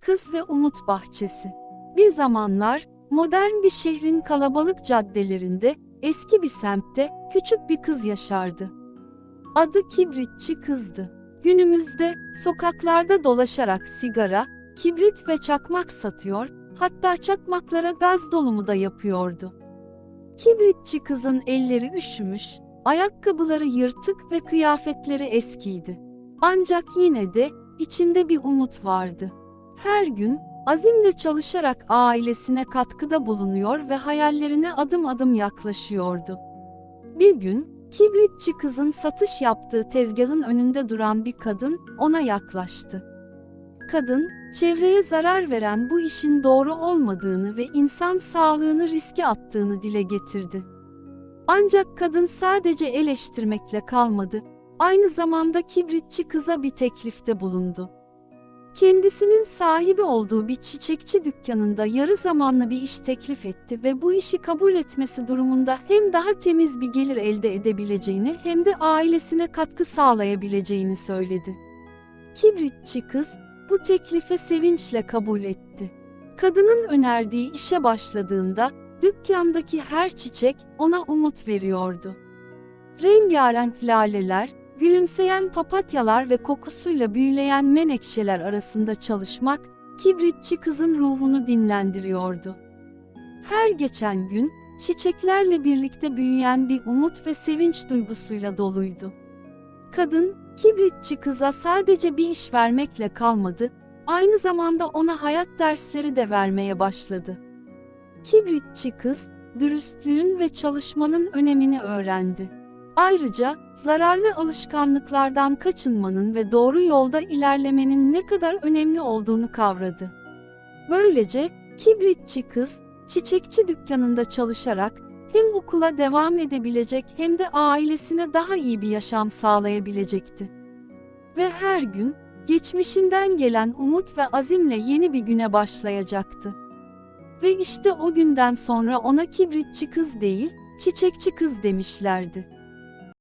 Kız ve Umut Bahçesi. Bir zamanlar, modern bir şehrin kalabalık caddelerinde, eski bir semtte, küçük bir kız yaşardı. Adı Kibritçi kızdı. Günümüzde, sokaklarda dolaşarak sigara, kibrit ve çakmak satıyor, hatta çakmaklara gaz dolumu da yapıyordu. Kibritçi kızın elleri üşümüş, ayakkabıları yırtık ve kıyafetleri eskiydi. Ancak yine de, içinde bir umut vardı. Her gün, azimle çalışarak ailesine katkıda bulunuyor ve hayallerine adım adım yaklaşıyordu. Bir gün, kibritçi kızın satış yaptığı tezgahın önünde duran bir kadın ona yaklaştı. Kadın, çevreye zarar veren bu işin doğru olmadığını ve insan sağlığını riske attığını dile getirdi. Ancak kadın sadece eleştirmekle kalmadı, aynı zamanda kibritçi kıza bir teklifte bulundu. Kendisinin sahibi olduğu bir çiçekçi dükkanında yarı zamanlı bir iş teklif etti ve bu işi kabul etmesi durumunda hem daha temiz bir gelir elde edebileceğini hem de ailesine katkı sağlayabileceğini söyledi. Kibritçi kız, bu teklife sevinçle kabul etti. Kadının önerdiği işe başladığında, dükkandaki her çiçek ona umut veriyordu. Rengarenk laleler, gülümseyen papatyalar ve kokusuyla büyüleyen menekşeler arasında çalışmak, kibritçi kızın ruhunu dinlendiriyordu. Her geçen gün, çiçeklerle birlikte büyüyen bir umut ve sevinç duygusuyla doluydu. Kadın, kibritçi kıza sadece bir iş vermekle kalmadı, aynı zamanda ona hayat dersleri de vermeye başladı. Kibritçi kız, dürüstlüğün ve çalışmanın önemini öğrendi. Ayrıca, zararlı alışkanlıklardan kaçınmanın ve doğru yolda ilerlemenin ne kadar önemli olduğunu kavradı. Böylece, kibritçi kız, çiçekçi dükkanında çalışarak, hem okula devam edebilecek hem de ailesine daha iyi bir yaşam sağlayabilecekti. Ve her gün, geçmişinden gelen umut ve azimle yeni bir güne başlayacaktı. Ve işte o günden sonra ona kibritçi kız değil, çiçekçi kız demişlerdi.